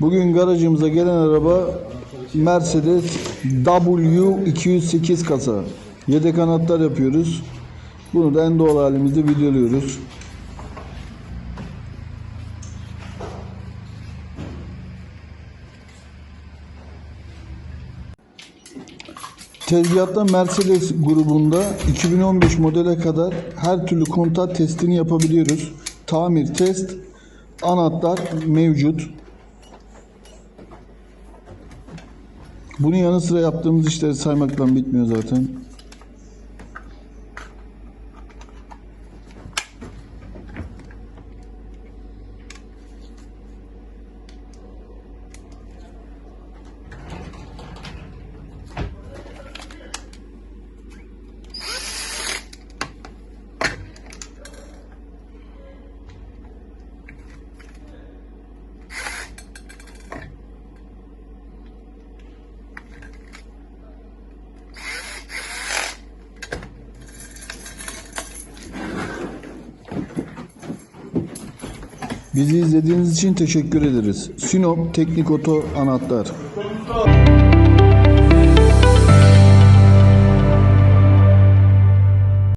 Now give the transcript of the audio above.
Bugün garajımıza gelen araba Mercedes W208 kasa. Yedek anahtar yapıyoruz. Bunu da en doğal halimizde videoluyoruz. Tezgahta Mercedes grubunda 2015 modele kadar her türlü kontak testini yapabiliyoruz. Tamir, test, anahtar mevcut. Bunun yanı sıra yaptığımız işleri saymakla bitmiyor zaten. Bizi izlediğiniz için teşekkür ederiz. Sinop Teknik Oto Anahtar.